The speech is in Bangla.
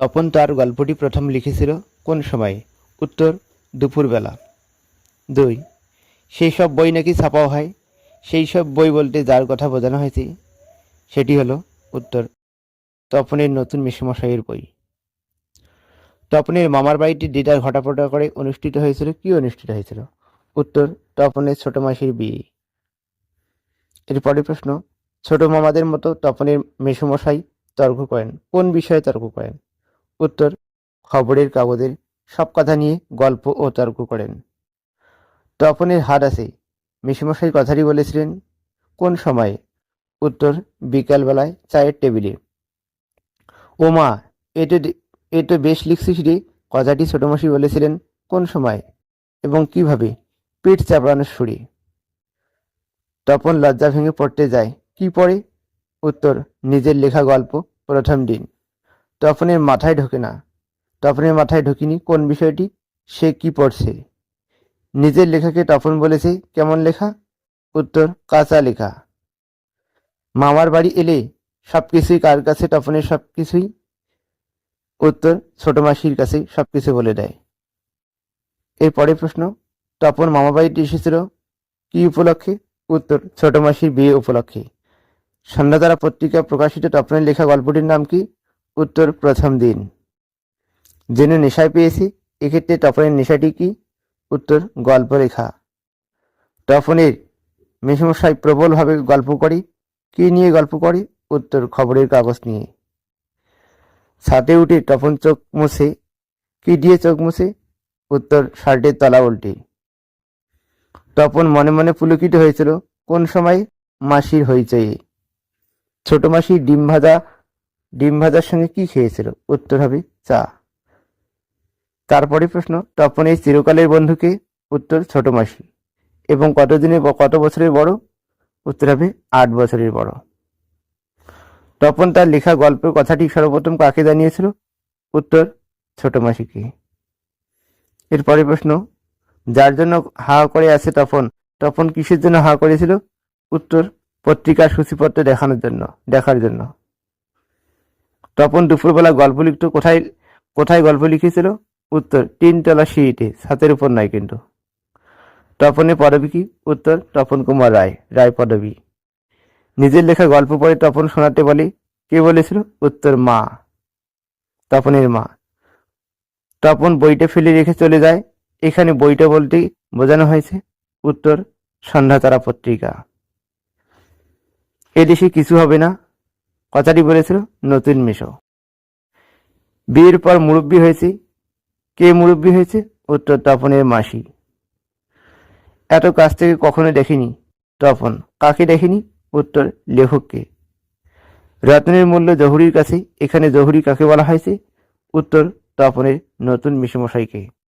তপন তার গল্পটি প্রথম লিখেছিল কোন সময়ে? উত্তর, দুপুরবেলা। দুই, সেই সব বই নাকি ছাপাও হয়? সেই সব বই বলতে যার কথা বোঝানো হয়েছে? সেটি হলো উত্তর, তপনের নতুন মেসমশাইয়ের বই। তপনের মামার বাড়িটি দিদার ঘটাপটা করে অনুষ্ঠিত হয়েছিল। কি অনুষ্ঠিত হয়েছিল? উত্তর, তপনের ছোট মাসির বিয়ে। এরপরের প্রশ্ন, ছোট মামাদের মতো তপনের মেসমশাই তর্ক করেন? কোন বিষয়ে তর্ক করেন? উত্তর, খবরের কাগজের সব কথা নিয়ে গল্প ও তর্ক করেন। তপনের হাত আছে। মেসমশাই কথাটি বলেছিলেন, কোন সময়ে? উত্তর, বিকালবেলায় চায়ের টেবিলে। ও মা, এ তো বেশ লিখছিস রে। কথাটি ছোটমাসি বলেছিলেন, কোন সময় এবং কীভাবে? পেট চাপড়ানোর সুরে। তপন লজ্জা ভেঙে পড়তে যায়, কি পড়ে উত্তর, নিজের লেখা গল্প প্রথম দিন। তপনের মাথায় ঢোকে না। তপনের মাথায় ঢোকেনি কোন বিষয়টি, সে কি পড়ছে? নিজের লেখাকে তপন বলেছে, কেমন লেখা? উত্তর, কাঁচা লেখা। মামার বাড়ি এলে সব কিছুই কার কাছে, তপনের সবকিছুই? উত্তর, ছোট মাসির কাছে সব কিছু বলে দেয়। এর পরের প্রশ্ন, তপন মামা বাড়িতে এসেছিল কি উপলক্ষে? উত্তর, ছোট মাসির বিয়ে উপলক্ষে। সন্ধ্যাতারা পত্রিকা প্রকাশিত তপনের লেখা গল্পটির নাম কি? উত্তর প্রথম দিন। জেনে নেশায় পেয়েছি, এক্ষেত্রে তপনের নেশাটি কি? উত্তর গল্প লেখা তপনের মেসমশাই প্রবলভাবে গল্প করে, কি নিয়ে গল্প করে? উত্তর, খবরের কাগজ নিয়ে। ছাদে উঠে তপন চোখ মুছে, কি দিয়ে চোখ মুছে? উত্তর, শার্টের তলা উল্টে। তপন মনে মনে পুলকিত হয়েছিল, কোন সময়? মাসির হইচয়ে। ছোট মাসি ডিম ভাজা ডিম ভাজার সঙ্গে কি খেয়েছিল? উত্তর হবে চা। তারপরে প্রশ্ন, তপন এই চিরকালের বন্ধুকে? উত্তর, ছোট মাসি। এবং কতদিনে কত বছরের বড়? উত্তর হবে আট বছরের বড়। তপন তার লেখা গল্পের কথাটি সর্বপ্রথম কাকে জানিয়েছিল? উত্তর, ছোট মাসিকে। এরপরে প্রশ্ন, যার জন্য হা করে আছে তপন? তপন কিসের জন্য হা করেছিল? উত্তর, পত্রিকার সূচিপত্র দেখানোর জন্য, দেখার জন্য। তপন দুপুরবেলা গল্প লিখত, কোথায় কোথায় গল্প লিখেছিল? উত্তর, তিনতলা সিঁড়িতে ছাতের উপর নয় কিন্তু। তপনের পদবী কি? উত্তর, তপন কুমার রায় রায় পদবী। নিজের লেখা গল্প পড়ে তপন শোনাতে বলে, কে বলেছিল? উত্তর, মা। তপনের মা। তপন বইটা ফেলে রেখে চলে যায়। এখানে বইটা বলতে বোঝানো হয়েছে, উত্তর সন্ধ্যাতারা পত্রিকা। এদেশে কিছু হবে না। কথাটি বলেছিল নতুন মেশো। বিয়ের পর মুরব্বী হয়েছে। কে মুরব্বী হয়েছে? উত্তর তপনের মাসি। এত কাছ থেকে কখনো দেখিনি। তপন, কাকে দেখেনি? উত্তর, লেখককে। রত্নের মূল্য জহুরির কাছে এখানে জহুরি কাকে বলা হয়েছে? উত্তর, তপনের নতুন মিশমশাইকে।